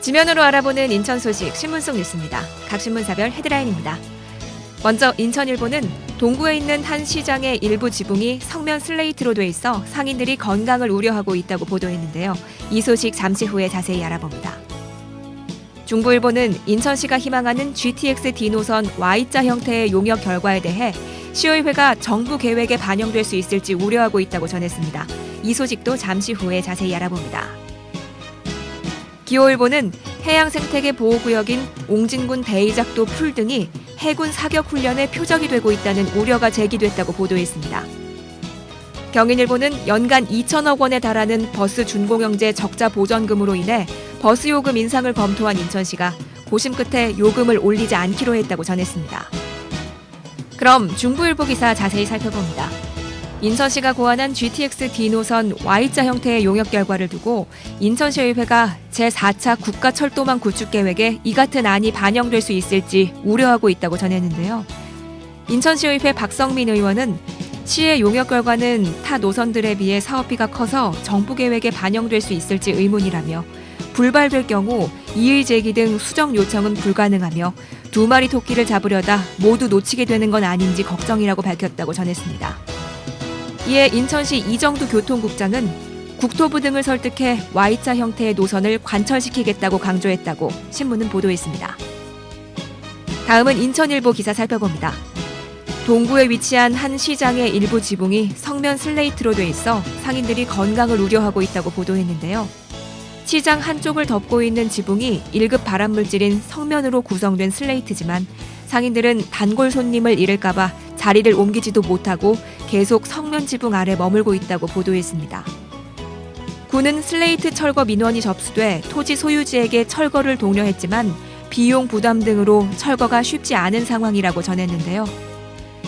지면으로 알아보는 인천 소식 신문 속 뉴스입니다. 각 신문사별 헤드라인입니다. 먼저 인천일보는 동구에 있는 한 시장의 일부 지붕이 성면 슬레이트로 돼 있어 상인들이 건강을 우려하고 있다고 보도했는데요. 이 소식 잠시 후에 자세히 알아봅니다. 중부일보는 인천시가 희망하는 GTX D 노선 Y자 형태의 용역 결과에 대해 시의회가 정부 계획에 반영될 수 있을지 우려하고 있다고 전했습니다. 이 소식도 잠시 후에 자세히 알아봅니다. 기호일보는 해양 생태계 보호구역인 옹진군 대이작도 풀 등이 해군 사격 훈련의 표적이 되고 있다는 우려가 제기됐다고 보도했습니다. 경인일보는 연간 2천억 원에 달하는 버스 준공영제 적자 보전금으로 인해 버스 요금 인상을 검토한 인천시가 고심 끝에 요금을 올리지 않기로 했다고 전했습니다. 그럼 중부일보 기사 자세히 살펴봅니다. 인천시가 고안한 GTX D 노선 Y자 형태의 용역 결과를 두고 인천시의회가 제4차 국가 철도망 구축 계획에 이 같은 안이 반영될 수 있을지 우려하고 있다고 전했는데요. 인천시의회 박성민 의원은 시의 용역 결과는 타 노선들에 비해 사업비가 커서 정부 계획에 반영될 수 있을지 의문이라며 불발될 경우 이의 제기 등 수정 요청은 불가능하며 두 마리 토끼를 잡으려다 모두 놓치게 되는 건 아닌지 걱정이라고 밝혔다고 전했습니다. 이에 인천시 이정두 교통국장은 국토부 등을 설득해 Y자 형태의 노선을 관철시키겠다고 강조했다고 신문은 보도했습니다. 다음은 인천일보 기사 살펴봅니다. 동구에 위치한 한 시장의 일부 지붕이 성면 슬레이트로 돼 있어 상인들이 건강을 우려하고 있다고 보도했는데요. 시장 한쪽을 덮고 있는 지붕이 1급 발암물질인 성면으로 구성된 슬레이트지만 상인들은 단골 손님을 잃을까봐 자리를 옮기지도 못하고 계속 성면 지붕 아래 머물고 있다고 보도했습니다. 군은 슬레이트 철거 민원이 접수돼 토지 소유지에게 철거를 독려했지만 비용 부담 등으로 철거가 쉽지 않은 상황이라고 전했는데요.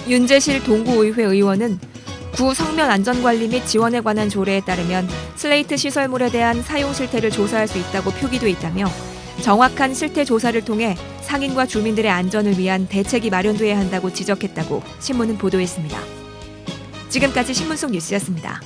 윤재실 동구의회 의원은 구 성면 안전관리 및 지원에 관한 조례에 따르면 슬레이트 시설물에 대한 사용 실태를 조사할 수 있다고 표기돼 있다며 정확한 실태 조사를 통해 상인과 주민들의 안전을 위한 대책이 마련돼야 한다고 지적했다고 신문은 보도했습니다. 지금까지 신문 속 뉴스였습니다.